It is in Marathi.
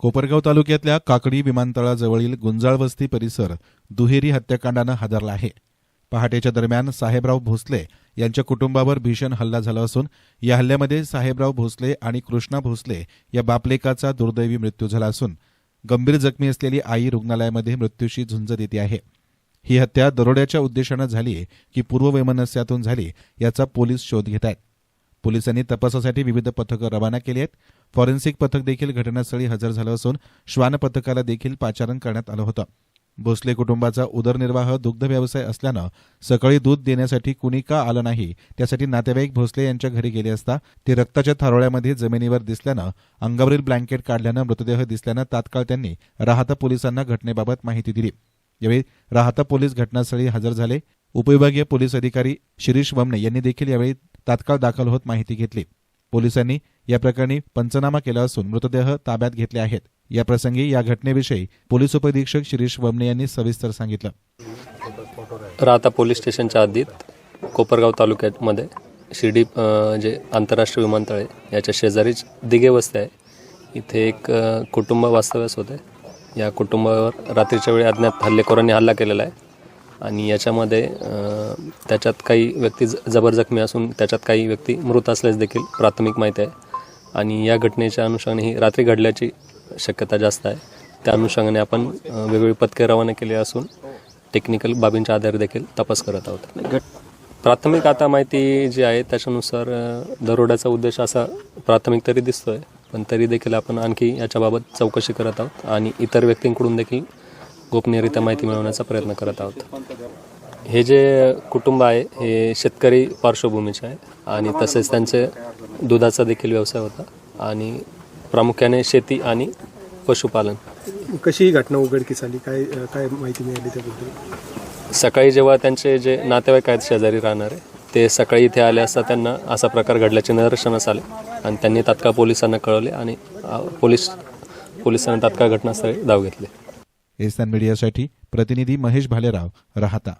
कोपरगाव तालुक्यातल्या काकडी विमानतळाजवळील गुंजाळ वस्ती परिसर दुहेरी हत्याकांडानं हादरला आहे. पहाटेच्या दरम्यान साहेबराव भोसले यांच्या कुटुंबावर भीषण हल्ला झाला असून या हल्ल्यामध्ये साहेबराव भोसले आणि कृष्णा भोसले या बापलेकाचा दुर्दैवी मृत्यू झाला असून गंभीर जखमी असलेली आई रुग्णालयामध्ये मृत्यूशी झुंज देते आहे. ही हत्या दरोड्याच्या उद्देशानं झाली की पूर्ववैमनस्यातून झाली याचा पोलीस शोध घेत आहेत. पोलिसांनी तपासासाठी विविध पथकं रवाना केली आहेत. फॉरेन्सिक पथक देखील घटनास्थळी हजर झालं असून श्वान पथकाला देखील पाचारण करण्यात आलं होतं. भोसले कुटुंबाचा उदरनिर्वाह दुग्ध व्यवसाय असल्यानं सकाळी दूध देण्यासाठी कुणी का आलं नाही त्यासाठी नातेवाईक भोसले यांच्या घरी गेले असता ते रक्ताच्या थारोळ्यामध्ये जमिनीवर दिसल्यानं अंगावरील ब्लँकेट काढल्यानं मृतदेह दिसल्यानं तात्काळ त्यांनी राहता पोलिसांना घटनेबाबत माहिती दिली. यावेळी राहता पोलीस घटनास्थळी हजर झाले. उपविभागीय पोलीस अधिकारी शिरीष वमने यांनी देखील यावेळी तात्काळ दाखल होत माहिती घेतली. पोलिसांनी या प्रकरणी पंचनामा केला असून मृतदेह ताब्यात घेतले आहेत. या प्रसंगी या घटनेविषयी पोलीस उपअधीक्षक शिरीष वमने यांनी सविस्तर सांगितलं. राहता पोलीस स्टेशनच्या हद्दीत कोपरगाव तालुक्यामध्ये शिर्डी जे आंतरराष्ट्रीय विमानतळ आहे याच्या शेजारीच दिघे वस्ती आहे. इथे एक कुटुंब वास्तव्यास होते. या कुटुंबावर रात्रीच्या वेळी अज्ञात हल्लेखोरांनी हल्ला केलेला आहे. आणि याच्यामध्ये त्याच्यात काही व्यक्ती ज- जबर जखमी असून त्याच्यात काही व्यक्ती मृत असल्यास देखील प्राथमिक माहिती आहे. आणि या घटनेच्या अनुषंगाने ही रात्री घडल्याची शक्यता जास्त आहे. त्या अनुषंगाने आपण वेगवेगळी पथके रवाना केली असून टेक्निकल बाबींच्या आधारे देखील तपास करत आहोत. प्राथमिक आता माहिती जी आहे त्याच्यानुसार दरोड्याचा उद्देश असा प्राथमिक तरी दिसतोय पण तरी देखील आपण आणखी याच्याबाबत चौकशी करत आहोत. आणि इतर व्यक्तींकडून देखील गोपनीयरित्या माहिती मिळवण्याचा प्रयत्न करत आहोत. हे जे कुटुंब आहे हे शेतकरी पार्श्वभूमीचे आहे आणि तसेच त्यांचे दुधाचा देखील व्यवसाय होता आणि प्रामुख्याने शेती आणि पशुपालन. कशी ही घटना उघडकीस आली? काय काय माहिती मिळाली त्याबद्दल? सकाळी जेव्हा त्यांचे जे नातेवाईक आहेत शेजारी राहणारे ते सकाळी इथे आले असता त्यांना असा प्रकार घडल्याचे निदर्शनास आले आणि त्यांनी तात्काळ पोलिसांना कळवले आणि पोलीस पोलिसांनी तात्काळ घटनास्थळी धाव घेतली. एसान मीडियासाठी प्रतिनिधी महेश भालेराव राहता.